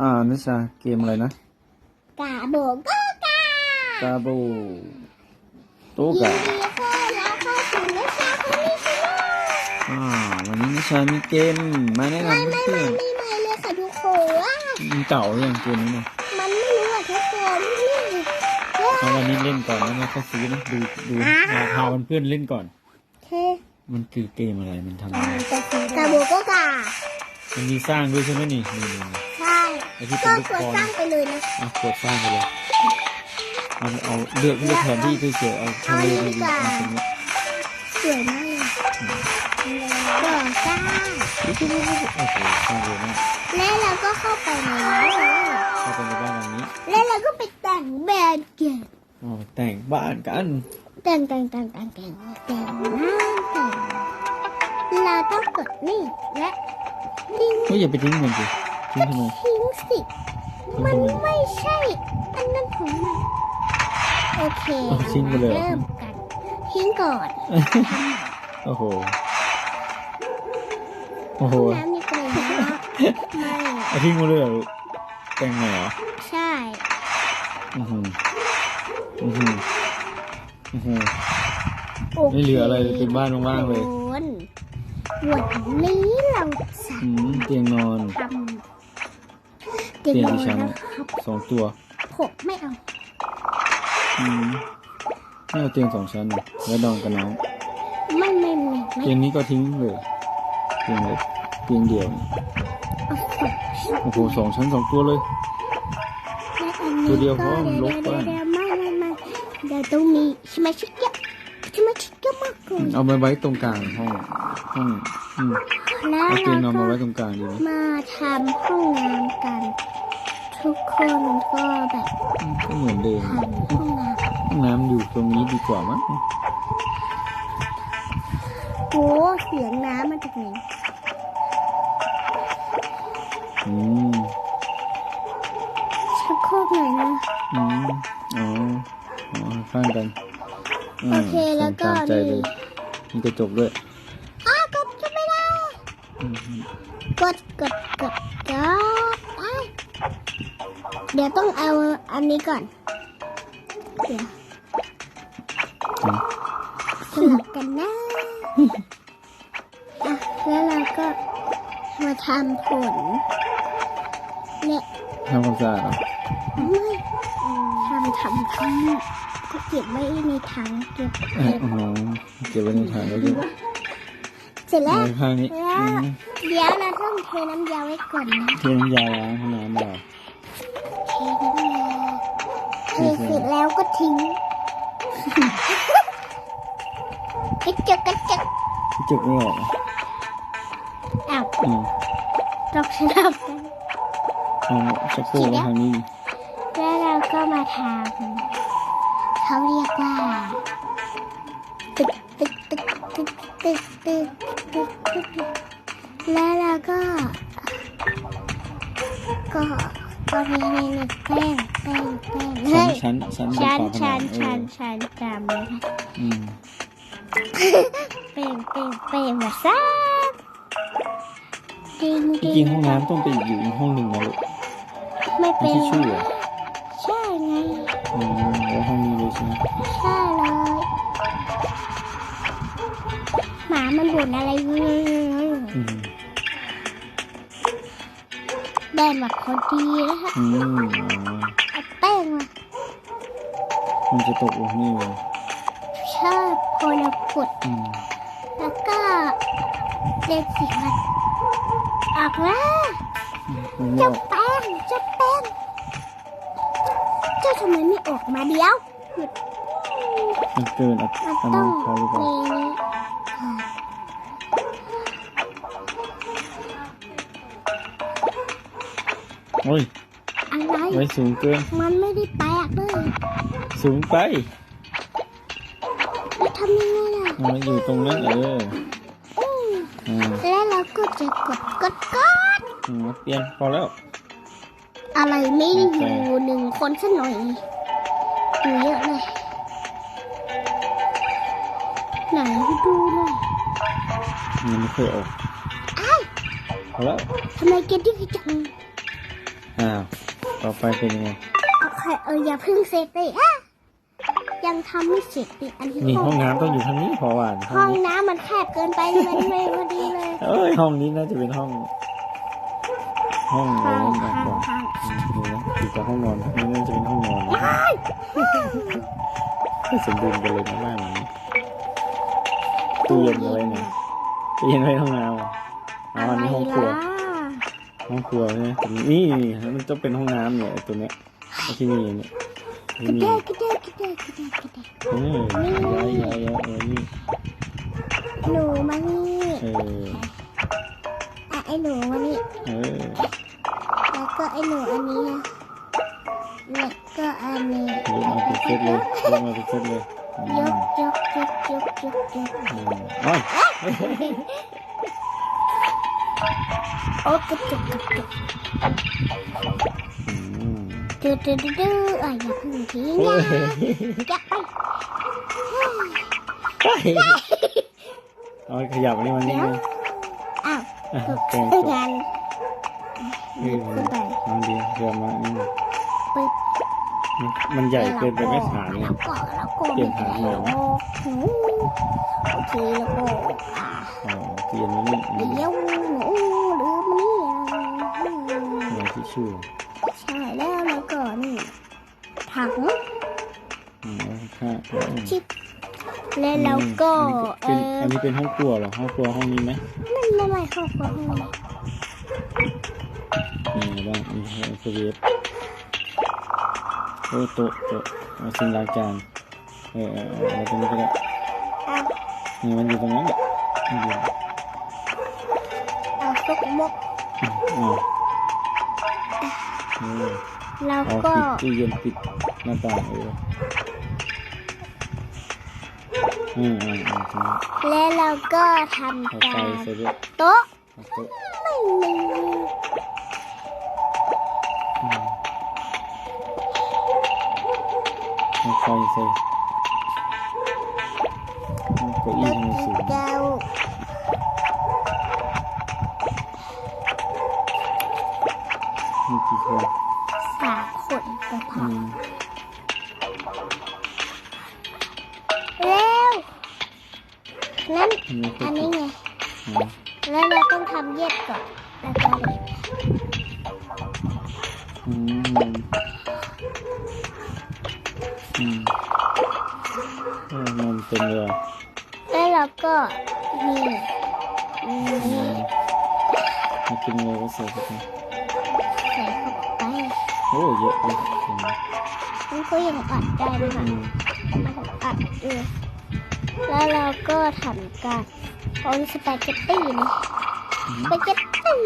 อ่านิชาเกมอะไรนะกาโบก็กากาโบโตยินกาดีต้อนรับเข้าสู่นิชาคนนี้ชนะอ่าวันนี้นิชามีเกมมาแนะไม่นำไม่เพื่ไม่อนไม่ไม่เลยค่ะทุกคนๆมันเก่าอย่างเกมนี้เนี่ยมันไม่รู้อะทุกคนนี่เอาวันนี้เล่นก่อนแล้วไม่ค่อยซื้อนะดูดูพาพาเพื่อนๆเล่นก่อนโอเคมันคือเกมอะไรมันทำอะไรกาโบก็กา มันมีสร้างด้วยใช่ไหมนี่นี่นี่นี่ ใช่ไอ้ที่เป็ก็นลูกกดบอล สร้างไปเลยนะอะกดสร้างไปเลยเอาเอาเลือกเลือกแผนที่เฉยๆเอาทะเลดีๆเอาตรงนี้สวยมากเลยก่อสร้างโอ้โหสร้างเร็วมากแล้วเราก็เข้าไปในนี้เข้าไปในบ้านหลังนี้แล้วเราก็ไปแต่งแบรนด์เกมอ๋อแต่งบ้านกันแต่งแต่งแต่งแต่งแต่งแต่งน้ำแต่งเราต้องกดนี่และ ทิ้งเฮ้ยอย่าไปทิ้งมันสิทิ้งทำไมทิ้งสิ มันไม่ใช่ อันนั้นของมัน โอเคเอาทิ้งไปเลยเหรอเริ่มกัน ทิ้งก่อน โอ้โห โอ้โหน้ำนี่กระยะไม่เอาทิ้งมาเลยเหรอลูกแต่งไงเหรอ ใช่ อือหืออือหืออือหือโอคไม่เหลืออะไรเลยเป็นบ้านว่างๆเลยทุกคน วันนี้เราจะอืมเตียงนอนทำเตียงนอกี่ชั้นนะครับสองตัวผมไม่เอาอืมไม่เอาเตียงสองชั้นนะแล้วนอนกับน้องไม่ไม่ไม่ไม่เตียงนี้ก็ทิ้งเลยเตียงเล็กเตียงเดียวเอาสองชิ้นโอ้โหสองชั้นสองตัวเลย และอันนี้ตัวเดียวก็พอมันลกเดี๋ยวไปเดี๋ยวไม่ไม่ไม่เดี๋ยวต้องมีสมาชิกเยอะสมาชิกเยอะมากเลอืยมเอามาไว้ตรงกลางห้อง ห้องอืมแล้วเอาเตียงนอนมาไว้ตรงกลางดีไหมมาทำห้องน้ำกัน ทุกคนก็แบบก็เหมือนเดิมทำห้องน้ห้องน้ำอยู่ตรงนี้ดีกว่ามั้งำโอ้เสียงน้ำมาจากไหนอืมชักโครกหน่อยนะ อืมอ๋ออ๋อข้างกันโอเคแล้วก็ ตามใจนี่ เลยมีกระจกด้วย กดกดกดกดไปเดี๋ยวต้องเอาอันนี้ก่อน เดี๋ยวอืมสลับกันนะอะแล้วเราก็มาทำผลเนี่ยทำความสะอาดเหรอไม่ทำทำทำก็เก็บไว้ในถังเก็บเอ้ยเก็บอ๋อเก็บไว้ในถังแล้วก็ เสร็จแล้วไว้ข้างนี้แล้วอืมเดี๋ยวเราต้องเทน้ำยาไว้ก่อนนะเทน้ำยาล้างห้องน้ำเปล่าเทน้ำยาเทเสร็จแล้วก็ทิ้งกระจกกระจกที่จกไม่ออกอะอ้าวอืมตกสลับกัน เอาชักโครกไว้ทางนี้แล้วเราก็มาทำเขาเรียกว่า ตึกตึกตึกตึกตึกตึกตึก ก็มีในแป้งแป้งแป้งสอเฮ้งยชั้นชั้นชั้นชันันชันชันจำเลยนะอืมเป้งเป้งเป้งมาซ่าจริงจริงห้องน้ำต้องไปอยู่อีกห้องหนึ่งนะลูกไม่เป็นใช่ชื่อเหรอใช่ไงอืมแล้วห้องนี้เลยใช่ไหมใช่เลยหมามันบ่นอะไรเยอื ได้มาพอดีแล้วฮะอืมอ๋อเอาแป้งมามันจะตกลงนี่เลยชอบพอเรากดอืมแล้วก็เด็กสิมันออกแล้วมันไม่เจ้าออกแป้งเจ้าแป้งเจ้าทำไมไม่ออกมาเดียวหยุดมันเกินอันมันอันต้อนั้งนพอหรือเปล่า มี อ้ยอะไรไว้สูงเกิน มันไม่ได้แปลกเลยสูงไปแล้วทำยังไงล่ะมันอยู่ตรงนั้นเอออืมอ่าแล้วเราก็จะกดกดกดอืมเปลี่ยนพอแล้ว อะไรไม่ได้อยู่หนึ่งคนสักหน่อยอยู่เยอะเลยไหนให้ดูหน่อยมันไม่เคยออกอ้ายเอาแล้วทำไมเกดื้อจัง อ้าว ต่อไปเป็นยังไงโอเคเอออย่าเพิ่งเสร็จเลยอะยังทำไม่เสร็จดิอันนี้นี่ห้ห้อองงน้ำต้องอยู่ทางนี้พอหวานห้ห้อองงนี้น้ำมันแคบเกินไปเลยมันไม่พอดีเลยเอ้ยห้องนี้น่าจะเป็นห้อง ห้องอะไรห้องมากกว่าห้องอืมดูนะติดกับห้องนอนนี่น่าจะเป็นห้องนอนนะไม่สมบูรณ์กันเลยนะบ้านหลังนี้ตู้เย็นเอาไว้ไหนตู้เย็นไว้ห้องน้ำอะอ๋ออะอันไรนี้ห้องครัว ล่ะ ห้องครัวใช่ไหมตรงนี้นี่นี่มันต้องเป็นห้องน้ำเนี่ยไอ้ตัวเนี้ยไอ้ที่นี่เนี่ยที่กระนี่เดกกระเดกกระเดกกระเดกกระเดกเออย้ายย้ายย้ายเออนี่หนูมานี่เอออะไอ้หนูมานี่เออแล้วก็ไอ้หนูอันนี้นะแล้วก็อันนี้ยกมาเป็นเซตเลยยกมาเป็นเซตเลยอืยมกยกยกยกยกยก อืมอ้าว โอ้กระจุกกระจุกอืมดื้อดื้อดื้อออะอย่าเพึ่งทิ้งโอ้นะยอย่าไปเอาขยับนนี้มานี่เลยอ้าวอะตกแกงเอจอบงานหนี่ยิบขึ้นไปทำดีเพื่อมานี่มันใหญ่เกินไปไม่ฐานเนี่ยเปลี่ยนฐานใหม่ไหมโอ้โอเคแล้วก็อ่าอ๋อเปลี่ยนมานี่เดี๋ยว อย่างที่ชู่ใช่แล้วแล้วก็นี่ถังอืมแล้วค่ะอืมชิปแล้วเราก็เออันนี้เป็นอันอนี้เป็นห้องครัวเหรอห้องครัวห้องนี้ไหมไม่ไม่ไม่เข้าครัวห้องนี้นี่บ้างมีห้องสวีทโอ้โต๊ะโต๊ะเอาชิงล้างจานเออเออเอาเอาตรงนี้ก็ได้เอานี่มันอยู่ตรงนั้นแหละมันอยู่เอาซุกมก อ่าเออ แล้วเอาก็ปิดตู้เย็นปิดหน้าต่างเอออืมอืมอืมตรงนี้แล้วเราก็ทำเอากาไฟรใส่ด้วยโต๊ะเอาโต๊ะไม่มีอืมเอาไฟใส่เอาเก้าอี้แล้วทำไมสูง ก็ อัดได้นะคะอืมมันอัดอยู่แล้วเราก็ทำการเอาสปาเกตตี้นี่อืมสปาเกตตี้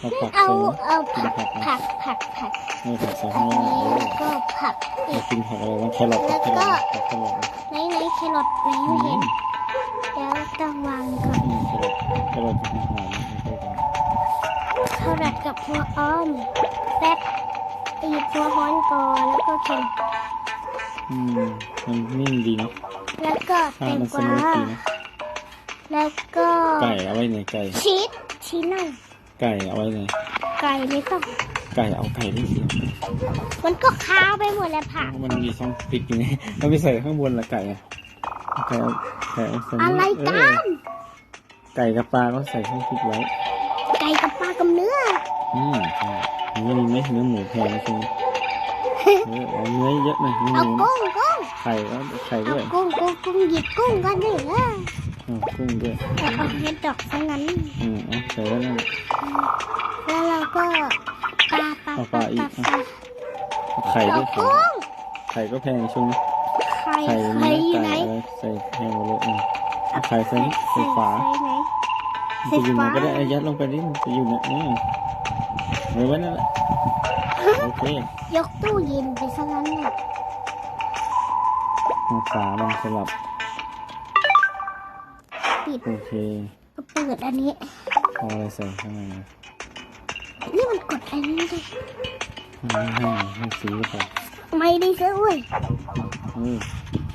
เอาผักเอาใส่นะเอาผักผักผักผักเอาผักใส่อัให้นหน่อยนี้โอ้แล้วก็ผักอีเรากกินผักอะไรบ้างแครอทกับแครอทกับแครอทไหนไหนแครอทไหนอืไม่เห็นมเดี๋ยวต้องวางก่อนอืมแครอทแครอทกับหัวหอมไม่ใช่กันแครอทกับหัวอ้อมแป๊บ ตีหัวฮ้อนก่อนแล้วก็เค็มอืมมันนิ่มดีเนาะแล้วก็แตอ่างมันกสวามูทดีนะแล้วก็ไก่เอาไว้ไหนไก่ ชีสชีสนั่งไก่เอาไว้ไหนไก่ไม่ต้อง ไก่เอาไก่ที่เสียมันก็ค้าวไปหมดแล้วผัก มันมีช่องปิดอยู่นี่เราไปใส่ข้างบนละไก่อะไก่เอาไก่เอาใส่อะไรเอกัอนไก่กับปลาก็ใส่ข้างปิดไว้ไก่กับปลากับเนื้อ อืมใช่เนื้อ มีไหมเนื้อหมูแพงใช่ไหมเออเอาเนื้อเยอะหน่อยเนื้อหเอามูกุ้งกุ้งไข่ก็ไข่เอาด้วยกุ้งกุ้งกุ้งหยิบกุ้งก่อนดิเออเอากุ้งด้วยเอาเอาเห็ดดอกซะงั้น อืมเอาใส่แล้วนั่นแล้วเราก็ปลาปลาเอาปปลาลาอีปกลาปลาเอาไข่เอาด้วยไข่กุ้งไข่ก็แพงช่วงนี้ไข่ไข่ไข่เนื้ออยู่ไก่ไหนอะไรใส่แพงหมดเลยอืมเอาไข่ใส่นี่ใส่ฝาใส่ไหน มันจะอยู่ไหนใส่ฝาก็ได้เอายัดลงไปนี่มันจะอยู่เนี่ย นี่ไว้ไว้นั่นแหละโอเคยกตู้เย็นไปซะงั้นน่ะเอาฝามันสลับ ปิดโอเค ก็เปิดอันนี้ เอาอะไรใส่ข้างในนะนี่มันกดอันนี้ได้ให้ให้ให้สีหรือเปล่าไม่ได้ซื้อเว้ยเออ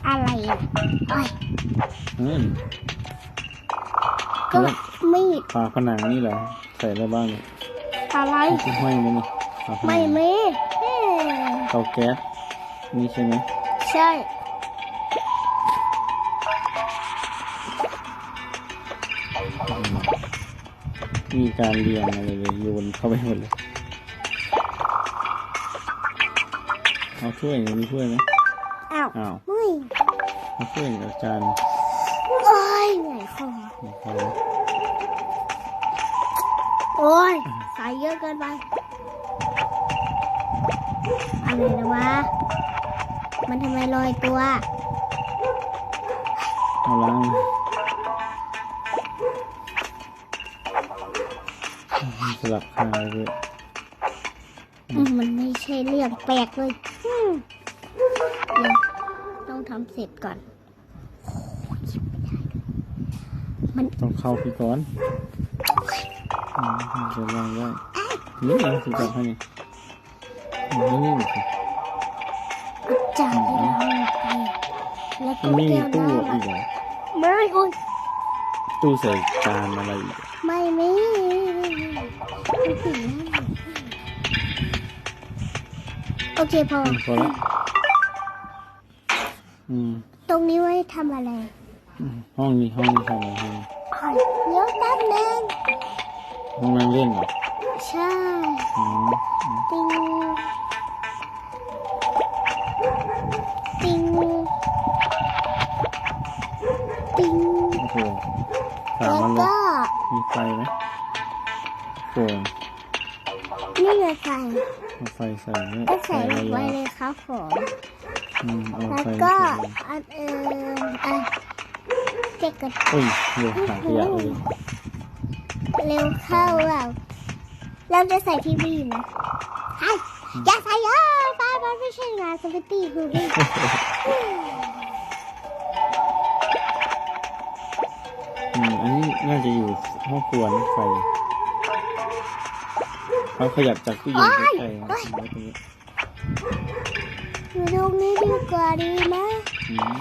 อะไรอะโอ้ยเออก็มีดฝาผนังนี่เหรอ ใส่อะไรบ้างเนี่ย อะไรมีที่ห้อยไหมนี่ฝาผนัไม่งมีเอ้ยเตาแก๊สนี่ใช่ไหมใช่อืมมีการเรียงอะไรเลยโยนเข้าไปหมดเลยเอาถ้วยหน่อยมีถ้วยไหมอ้าวอ้าวไม่เอาถ้วยเอาจานโอ้ยเหนื่อยคอเอาไปโอ้ย ใส่เยอะเกินไป อะไรนะวะ มันทำไมลอยตัว เอาล้างสลับคายด้วยอืมมันไม่ใช่เรื่องแปลกเลยอืมเดี๋ยวต้องทำเสร็จก่อน มันต้องเข้าพี่ก่อนอืม จะลองได้นี่เองสิจับให้นี่นี่นี่หน่อยสิจ่ายไปแล้วไปแล้วมัก็นไม่มีแก้วตู้น้ำอีอะกเหรอไม่โอ้ยตู้ใส่จานอะไรอีกอะไม่มีมันถึงแล้วโอเคพออืมพอละอืมตรงนี้ไว้ทำอะไรอืมห้องนี้ห้องนี้ทำอะไรห้องนี้อะเดี๋ยวแป๊บนึง ห้องนั่งเล่นเหรอใช่อืมติงติงติงโอ้โหถามแล้มันเลยก็มีไฟไหมโป่งนี่ไงใส่เอาไฟใส่เนี่ยก็ใส่ระไว้เลยครับผมอืมเอาแล้วไฟก็ใส่อันเอิมอะเจ็กกันเอ้ยเดี๋ยวถังขยะเลย เร็วเข้าเราเราจะใส่ทีวีนะไอ้อย่าใส่เยอะป้ามันไม่ใช่งานสวิตตี้คือวิ่งอืมอันนี้น่าจะอยู่ห้องครัวนะไฟเขาขยับจากตู้เย็นไปใกล้ๆนะไว้ตรงนี้อยู่ตรงนี้ดีกว่าดีไหมอืม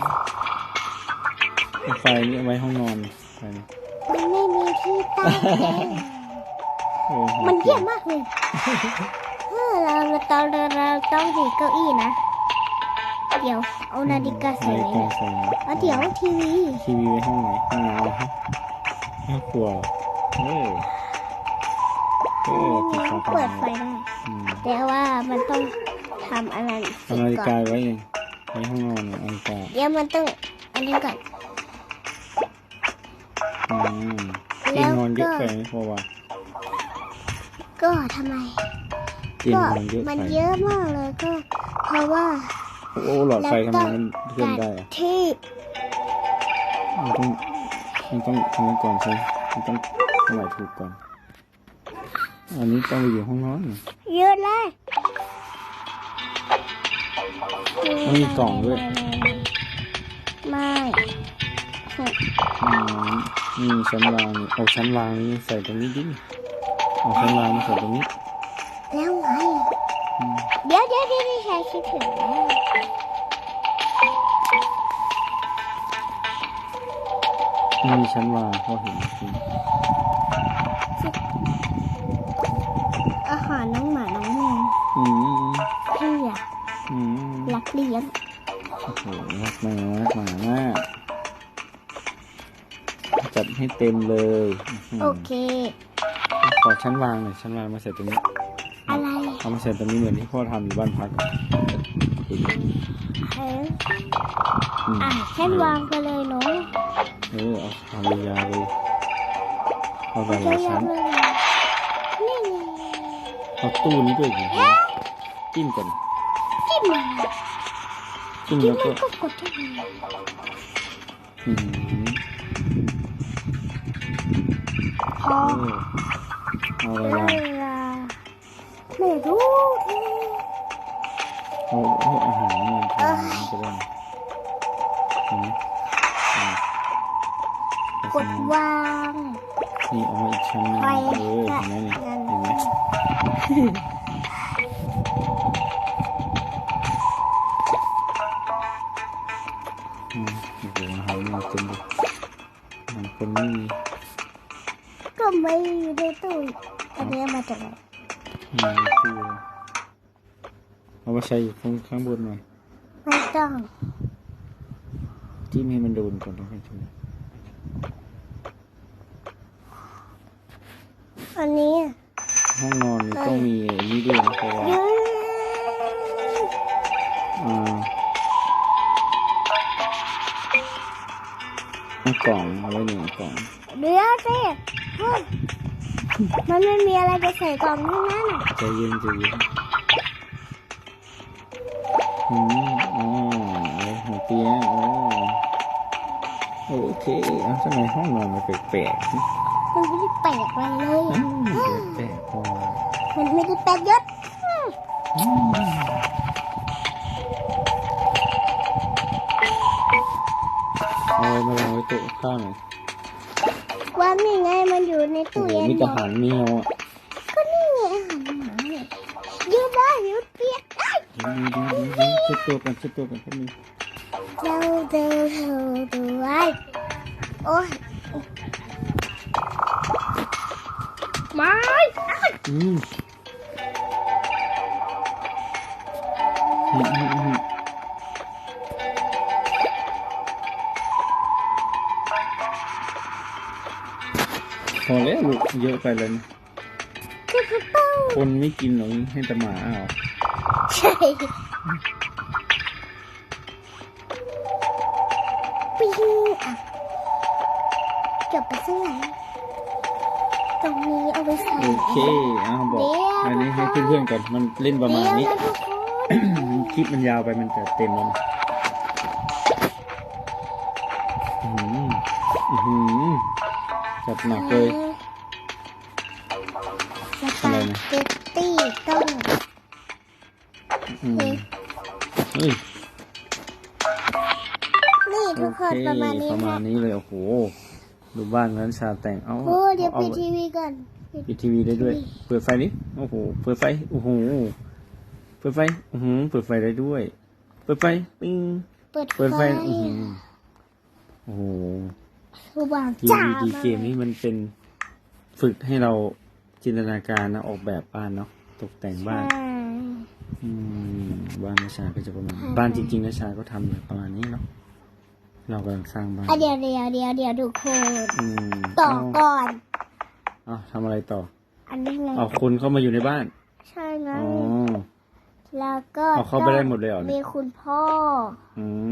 ไฟนี่เอาไว้ห้องนอนไฟนี่มันไม่มีที่ ตั้งเองโอ้โหมันเยี่ยมมากเลยเออเราเราต้องเราต้องดีเก้าอี้นะ เดี๋ยวเอานาฬิกาใส่ในไว้กล่องนะใส่เอาเดี๋ยวทีวี ทีวีไว้ห้องไหนห้องน้ำเหรอฮะห้องครัวเหรอเออเออติดไฟเปิดไฟได้อืมแต่ว่ามันต้องทำอะไรเสร็เอาจนาฬิก่กาอนไว้ไงไว้ห้องนอนเนี่ยนาฬิกาเดี๋ยวมันต้องอันนี้ก่อนอืม เตียงนอนเยอะไปไหมเพราะว่าก็ทำไมเตียงก็นอนเยอะมันไปเยอะมากเลยก็ เพราะว่าโอ้หลอดไฟทำไมมันเคลื่อนได้อะที่มันต้องมันต้องทำมันก่อนใช่ไหมมันต้องสมัยถูกก่อน อันนี้ต้องไปอยู่ห้องนอนเยอะเลยมันมีกล่องด้วยไม่ อืมมีชั้นวางนี่เอาชั้นวางนี่ใส่ตรงนี้ดิเอาชั้นวางมาใส่ตรงนี้แล้วไงอืมเดี๋ยวเดี๋ยวเดี๋ยวใช้คิดถึงแล้วมีชั้นวางเขาเห็นจริงอาหารน้องหมาน้องแมวอืมเพื่ออืมรักเลี้ยงโอ้โหรักแมวรักหมามากจัด ให้เต็มเลยอื้อโอหือเค ขอชั้นวางหน่อยชั้นวางมาใส่ตรงนี้อะไรเอามาใส่ตรงนี้เหมือนที่พ่อทำอยู่บ้านพักอะเห็นไหมเอออืมอะแค่วางไปเลยเนาะเออเอาทำยาวๆเลยเอาหลายเยๆอะชั้นๆเลยนี่ไงเอาตู้นี้ด้วยดิจิ้มก่อนจิ้มมาจิ้มจิ้มแล้วแล้ก็วก็กดที่มืออืมพอเออเอาเวละไรลาไม่รู้ทีเอาเอาอาหารเนี่ ยทำมันจะได้เห็นไหมอืมเอากชั้ดนนี้วางนี่เอามาอีกชั้นหนึงไปเออเห็นไหมนี่นั่นเห็นไหมอืมโอ้โหอาหารมาเต็มเลยอาหารคนไม่มี มาจากไหนอืมคือเอามาใช้อยู่ข้างข้างบนหน่อยไม่ต้องจิ้มให้มันโดนก่อนแล้วค่อยถูอันนี้อะห้องนอนนี่ต้องมีไอ้นี่ด้วยนะเพราะว่ายืนอ่าเอากล่องเอาไว้หนึ่งกล่อง เดี๋ยวสิเฮ้ย มันไม่มีอะไรจะใส่กล่องที่นั่นน่ะใจเย็นใจเย็นอืมอ๋อเอาหัวเตียงอ๋อโอเคเอาทำไมห้องนอนมันแปลกๆมันไม่ได้แปลกอะไรเลยอือะมแปลกๆพอมันไม่ได้แปลกเยอะอืมเอาไว้มาวางไว้โต๊ะข้างหน่อย ว่านี่ไงมันอยู่ในโอ้ตู้โหเย็นมีหมแต่ดหางแมวอะก็นี่ไงอาหารหมาเนี่ยยืดได้ยืดเปียกได้ดีดีดีดีเช็ดตัวกันเช็ดตัวกันแป๊บนึงเราดูดูดูไว้โอ้ยไม้อืมอืมอืม เยอะไปเลยนะคือคือเป้าคนไม่กินหรอกให้แต่หมาเอาใช่ปิ้งอะจบไปซึ่งไหนตรงนี้เอาไปใส่โอเคเอาบอกเดี๋ยวอันนี้ให้เพื่อนๆก่อนมันเล่นประมาณนี้เดี๋ยวนะทุกคนคลิปมันยาวไปมันจะเต็มแล้วนะอื้อหืออื้อหือจัดหนักเลย เกตตี้ต้องอืมเฮ้ยนี่โอทุกคเคนประมาณนี้ประคมารัณบนี้เลยโอ้โหดูบ้านนั้นชาแต่งเอาโอ้เดี๋ยวเอาปิดทีวีก่อนปิดปิดทีวีได้ด้วย เปิดไฟนิโอ้โหเปิดไฟโอ้โหเปิดไฟโอ้โหเปิดไฟได้ด้วย เปิดไฟปิ้งเปิดเปิดไฟไฟอื้อหือโอ้โห สว่างทีจ้าวีดีมาเกมนี้มันเป็นฝึกให้เรา จินตนาการนะออกแบบบ้านเนาะตกแต่งบ้านใช่อืมบ้านนชาก็จะประมาณนี้บ้านจริงๆนชาก็ทำแบบประมาณนี้เนาะเรากำลังสร้างบ้านอะเดี๋ยวเดี๋ยวเดี๋ยวเดี๋ยวทุกคนอืมต่อเอาก่อน เอาทำอะไรต่ออันนี้ไงเอาคนเข้ามาอยู่ในบ้านใช่ไงอ๋อ แล้วก็เอาเข้าไปได้หมดเลยเหรอเนี่ย มีคุณพ่อ อืม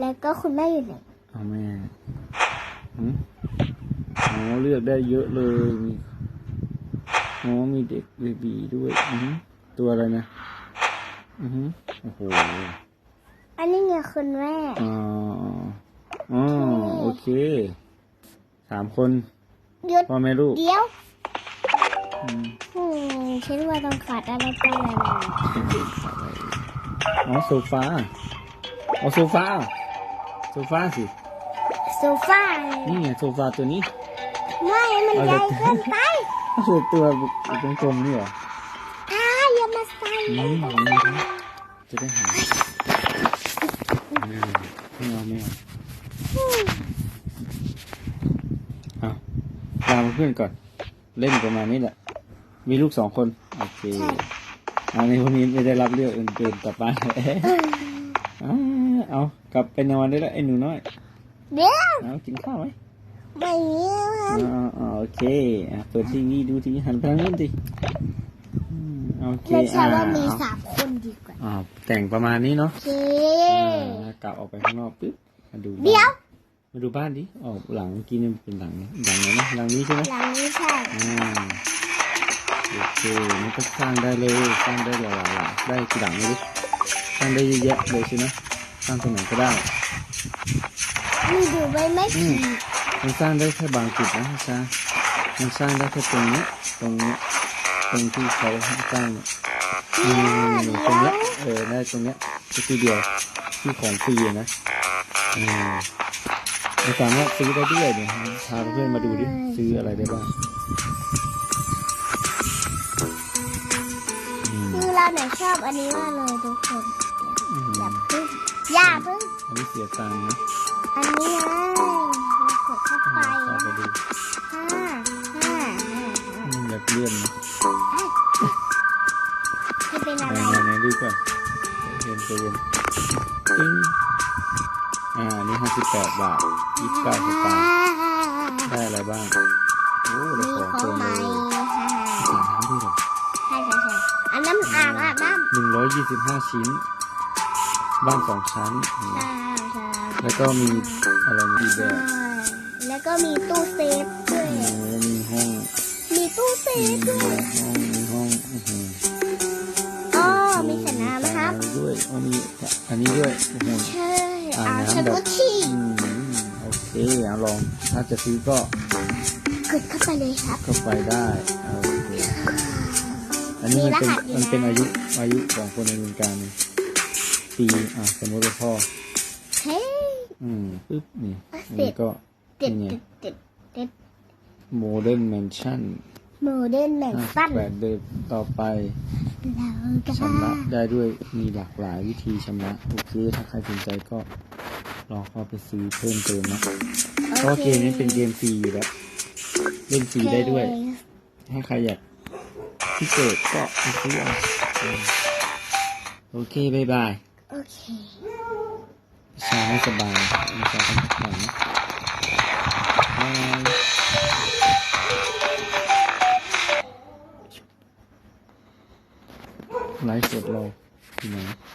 แล้วก็คุณแม่อยู่ไหนเอาแม่อืมอ๋อเลือกได้เยอะเลยมี อ๋อมีเด็กเบบีด้วยอือหือตัวอะไรนะอือหือโอ้โหอันนี้ไงคุณแม่อ๋ออ๋อโอเคสามคนหยุดพ่อแม่ลูกเดี๋ยวอืมอืมคิดว่าต้องขาดอะไรไปแล้วนะอ๋อโซฟาเอาโซฟาโซฟาสิโซฟานี่ไงโซฟาตัวนี้ไม่มันใหญ่เกินไป ก็คือตัวกลมๆนี่เหรออ้าอย่ามาใส่อืมเอานี่นะจะได้หาอืมไม่เอาไม่เอาเอาลาเพื่อนก่อน เล่นประมาณนี้แหละ มีลูกสองคน โอเคใช่อันนี้พวกนี้ไม่ได้รับเรื่องอื่นๆกลับบ้านอ่าเอากลับไปนอนได้แล้วไอ้หนูน้อย เดี๋ยวเอากินข้าวไหม ไม่มีแล้วอ่าอ่าโอเคอะเปิดทีวีดูทีวีหันไปทางนู้นสิอืมโอเคไม่ใช่อ่าว่ามีเอาสามคนดีกว่าอ่าแต่งประมาณนี้เนาะโอเค อ่ากลับออกไปข้างนอกปุ๊บมาดูบ้านเดี๋ยว มาดูบ้านดิออกหลังเมื่อกี้นี่มันเป็นหลังหลังไหนนะหลังนี้ใช่ไหม หลังนี้ใช่อ่าโอเคมันก็สร้างได้เลยสร้างได้หลายๆหลังได้กี่หลังไม่รู้สร้างได้เยอะแยะเลยใช่ไหมสร้างตรงไหนก็ได้ มีดูไว้ไม่อืผีม มันสร้างได้แค่บางจุดนะจารย์มันสร้างได้แค่ตรงนี้ตรงนี้ตรงที่เขาสร้างเนี่ยอืมตรงเนี้ยเออได้ตรงเนี้ยทีเดียวที่ของฟรีอะนะอืมเราสามารถซื้อได้ด้วยเนี่ยพาเพื่อนมาดูดิซื้ออะไรได้บ้างคือเราเนี่ยชอบอันนี้มากเลยทุกคนอย่าพึ่งอย่าพึ่งอันนี้เสียตังค์นะอันนี้ไงเรากดเข้า ไปพาไปดูห้าห้าห้าอืมแบบเลื่อนนะจะเป็นอะไหนไรไหนไหนดูก่อนเย็นใจเย็นตึ้งอ่าอันนี่ห้าสิบแปดบาทยี่สิบเก้าสตางค์ได้อะไรบ้าง โอ้ได้มีของขอเต็งมใหเลม่ยค่ะสินค้าด้วยเหรอใช่ใช่ใช่อันนั้นอ่างอาบน้ำหนึ่งร้อยยี่สิบห้าชิ้น บ้านสองชั้นอืมใช่ใช่แล้วก็มีอะไรมีแบใช่บแล้ว ก็มีตู้เซฟด้วยโอ้มีห้องมีตู้เซมีฟด้วยห้องมีห้องอื้อหืออ๋อมีสระน้ำนะครับมีด้วยอ๋อมีอันนี้ด้วยโอ้โห ใช่อ่างอ่างน้ำชักแบบโครกที่อืมโอเคเอาลองถ้าจะซื้อก็กดเข้าไปเลยครับ เข้าไปได้เอาโอเคอันนี้มันเป็นมีรหัสอยู่นะ มันเป็นอายุอายุของคนในวงการปีอะสมมติว่าพ่อ เฮ้ย อืมปึ๊บนี่อะอันเสร็นี้จก็ เด็ดนี่ไงเด็ดเด็ดเด็ดโมเดิร์นแมนชั่นโมเดิร์นแมนฟันแปดเดือนต่อไปเราก็ชำระได้ด้วยมีหลากหลายวิธีชำระโอเคถ้าใครสนใจก็ลองเข้าไปซื้อเพิ่มเติมนะเพราะว่าเกมนี้เป็นเกมฟรีอยู่แล้วเล่นฟรีได้ด้วย ถ้าใครอยากพิเศษก็ไปซื้อเอาอืมโอเคบายบายโอเคชาให้สบายชาให้สบาย นะบาย